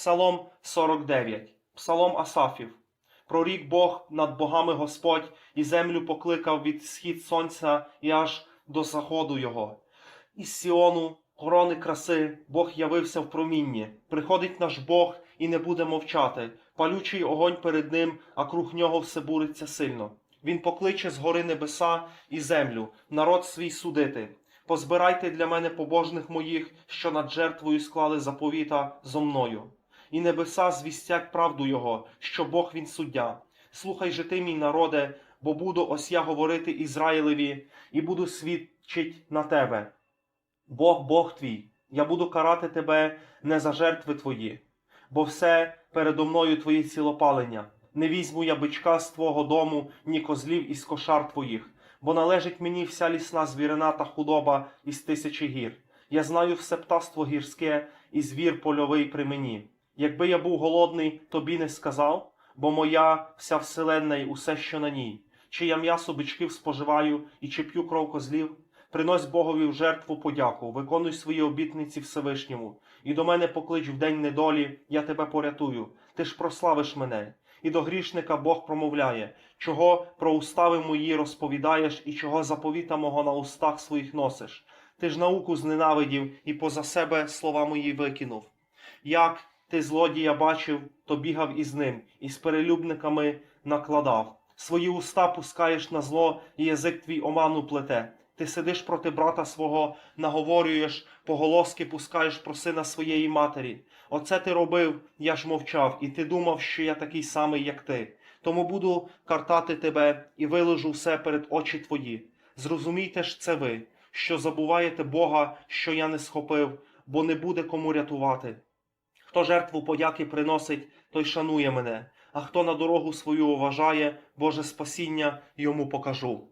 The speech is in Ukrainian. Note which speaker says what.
Speaker 1: Псалом 49, Псалом Асафів. Прорік Бог над богами Господь і землю покликав від схід сонця і аж до заходу його. Із Сіону, корони краси, Бог явився в промінні. Приходить наш Бог і не буде мовчати. Палючий огонь перед ним, а круг нього все буриться сильно. Він покличе з гори небеса і землю, народ свій судити. Позбирайте для мене побожних моїх, що над жертвою склали заповіта зо мною. І небеса звістять правду Його, що Бог він суддя. Слухай же ти, мій народе, бо буду ось я говорити Ізраїлеві, і буду свідчить на тебе. Бог, Бог твій, я буду карати тебе не за жертви твої, бо все передо мною твої цілопалення. Не візьму я бичка з твого дому, ні козлів із кошар твоїх, бо належить мені вся лісна звірина та худоба із тисячі гір. Я знаю все птаство гірське і звір польовий при мені. Якби я був голодний, тобі не сказав, бо моя вся вселенна й усе, що на ній. Чи я м'ясо бичків споживаю і чи п'ю кров козлів? Принось Богові в жертву подяку, виконуй свої обітниці Всевишньому, і до мене поклич в день недолі, я тебе порятую. Ти ж прославиш мене. І до грішника Бог промовляє, чого про устави мої розповідаєш, і чого заповіта мого на устах своїх носиш. Ти ж науку зненавидів і поза себе слова мої викинув. Як ти злодія бачив, то бігав із ним, і з перелюбниками накладав. Свої уста пускаєш на зло, і язик твій оману плете. Ти сидиш проти брата свого, наговорюєш, поголоски пускаєш про сина своєї матері. Оце ти робив, я ж мовчав, і ти думав, що я такий самий, як ти. Тому буду картати тебе і виложу все перед очі твої. Зрозумійте ж це ви, що забуваєте Бога, що я не схопив, бо не буде кому рятувати. Хто жертву подяки приносить, той шанує мене, а хто на дорогу свою уважає, Боже спасіння йому покажу.